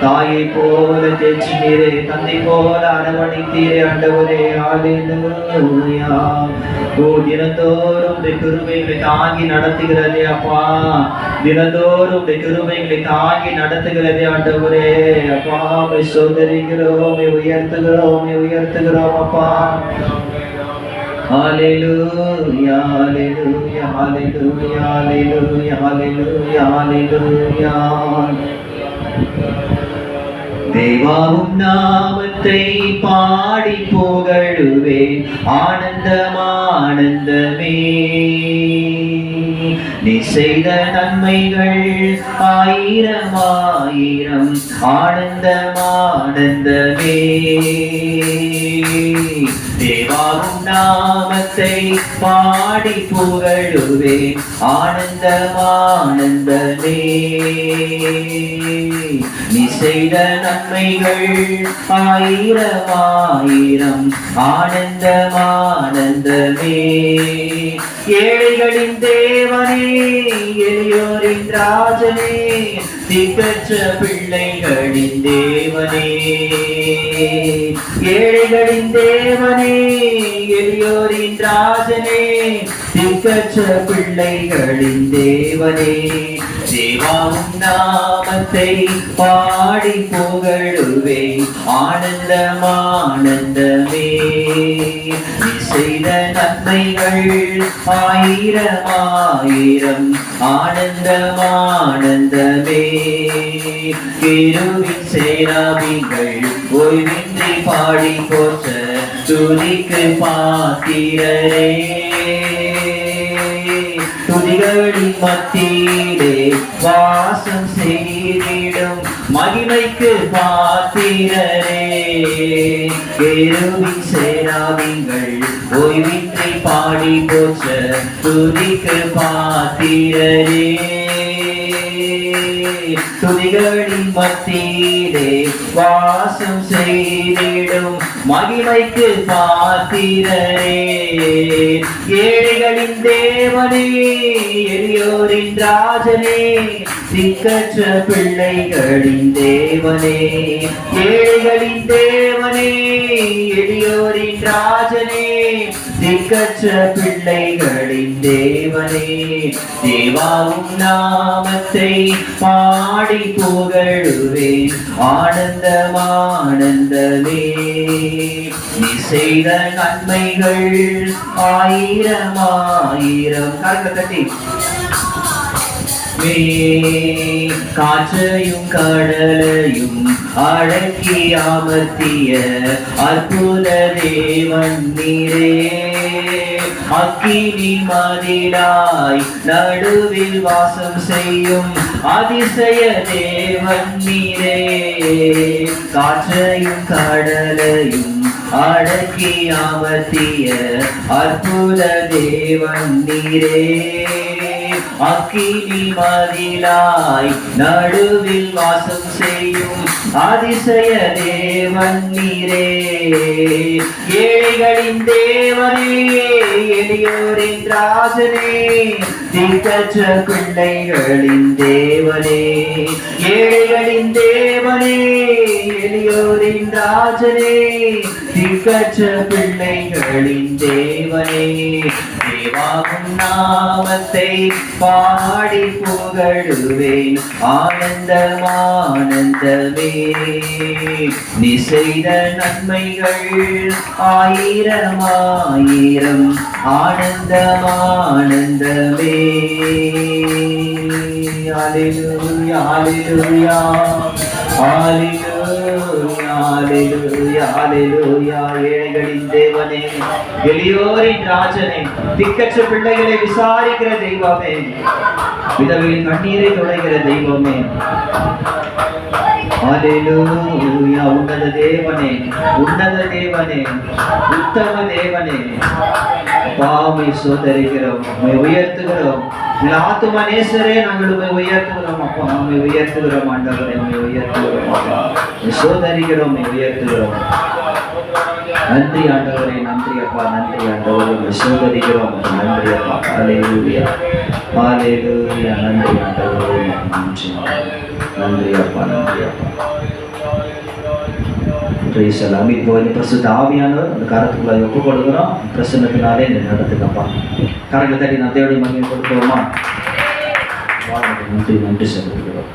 தாயை போல தேய்ச்சினீரே தந்தை போல அரவணைத்தீரே ஆண்டவரே ஆலேலூயா ஓ தினந்தோறும் உடைய தாங்கி நடத்துகிறதே அப்பா. தினந்தோறும் உடைய தாங்கி நடத்துகிறதே ஆண்டவரே. அப்பா சோதரிக்கிறோம் உயர்த்துகிறோம் உயர்த்துகிறோம் அப்பா. Hallelujah, hallelujah, hallelujah, hallelujah, hallelujah, hallelujah. தேவாவும் நாமத்தை பாடி புகழுவேன் ஆனந்தமானந்தமே நீ செய்த நன்மைகள் ஆயிரம் ஆயிரம் ஆனந்த ஆனந்தமே தேவாவும் நாமத்தை பாடி புகழுவே ஆனந்த ஆனந்தமே நீ செய்த நன்மைகள் ஆயிரம் ஆயிரம் ஆனந்த ஆனந்தமே ஏழைகளின் தேவனே எளியோரின் ராஜனே திகற்ற பிள்ளைகளின் தேவனே. ஏழைகளின் தேவனே எளியோரின் ராஜனே திகச்ச பிள்ளைகளின் தேவனே தேவாவும் நாமத்தை பாடி புகழுவே. ஆனந்தம் ஆனந்தமே செய்த நன்மைகள் ஆயிரம் ஆயிரம் ஆனந்தம் ஆனந்தமே கேருவின் சேராபிகள் ஓய்வின்றி பாடி போற்ற துணிக்கு பாத்திரரே. துதிகளின் மத்தியிலே வாசம் செய்திடும். மகிமைக்கு பாத்திரரே. கேருவின் சேராவிங்கள் ஓய்வின்றி பாடி போச்ச துதிக்கு பாத்திரரே. துதிகளின் மத்தியிலே வாசம் செய்திடும். மகிமைக்கு பாத்திரரே. ஏழைகளின் தேவனே எளியோரின் ராஜனே திக்கற்ற பிள்ளைகளின் தேவனே. ஏழைகளின் தேவனே எளியோரின் ராஜனே திக்கற்ற பிள்ளைகளின் தேவனே. தேவாவும் நாமத்தை பாடி புகழுவேன். ஆனந்த ஆனந்தமே நீ செய்த நன்மைகள் ஆயிரம் ஆயிரம். கரங்க காற்றையும் கடலையும் அழகி அமர்த்திய அற்புத தேவன் நீரே. அக்கினி மதிலாய் நடுவில் வாசம் செய்யும் அதிசய தேவன் நீரே. காற்றையும் கடலையும் அடக்கி அமர்த்திய அற்புத தேவன் நீரே. அக்கினி மதிலாய் நடுவில் வாசம் செய்யும் அதிசய தேவன் நீரே. ஏழைகளின் தேவனே எளியோரின் ராஜனே திக்கற்ற பிள்ளைகளின் தேவனே. ஏழைகளின் தேவ தேவனே எளியோரின் ராஜனே திக்கற்ற பிள்ளைகளின் தேவனே தேவாகும் நாமத்தை பாடி புகழுவேன். ஆனந்தம் ஆனந்தமே நீ செய்த நன்மைகள் ஆயிரம் ஆயிரம் ஆனந்தம் ஆனந்தமே Hallelujah, hallelujah, hallelujah, hallelujah. ஏழைகளின் தேவனே எளியோரின் ராஜனே திக்கற்ற பிள்ளைகளை விசாரிக்கிற தெய்வமே. விதவையின் கண்ணீரை துடைக்கிற தெய்வமே. உன்னத தேவனே உன்னத தேவனே உத்தம தேவனே பாவை சோதரிக்கிறோம் உயர்த்துகிறோம். உங்கள் ஆத்தும நேசரே நாங்கள் உண்மை உயர்த்துகிறோம். அப்பா நம்மை உயர்த்துகிறோம். ஆண்டவரை உண்மை உயர்த்துகிறோம். அப்பா உயர்த்துகிறோம். நன்றி ஆண்டவரே நன்றி அப்பா நன்றி ஆண்டவரே. உம்மை நன்றி அப்பா. ஹalleluya. ஹalleluya. நன்றி ஆண்டவரே நன்றி. நன்றி அப்பா நன்றி அப்பா. ப்ரைஸ் எல்லாம் இப்போ இந்த பிரசுத்த ஆவியானவர் அந்த கரத்துக்குள்ள ஒப்பு கொடுக்குறோம் பிரசன்னத்தினாலே இந்த நடத்துக்கப்பா கரங்களை தட்டி நான் தேவையை மகிமை கொடுக்குறோமா நன்றி நன்றி செலுத்துகிறோம்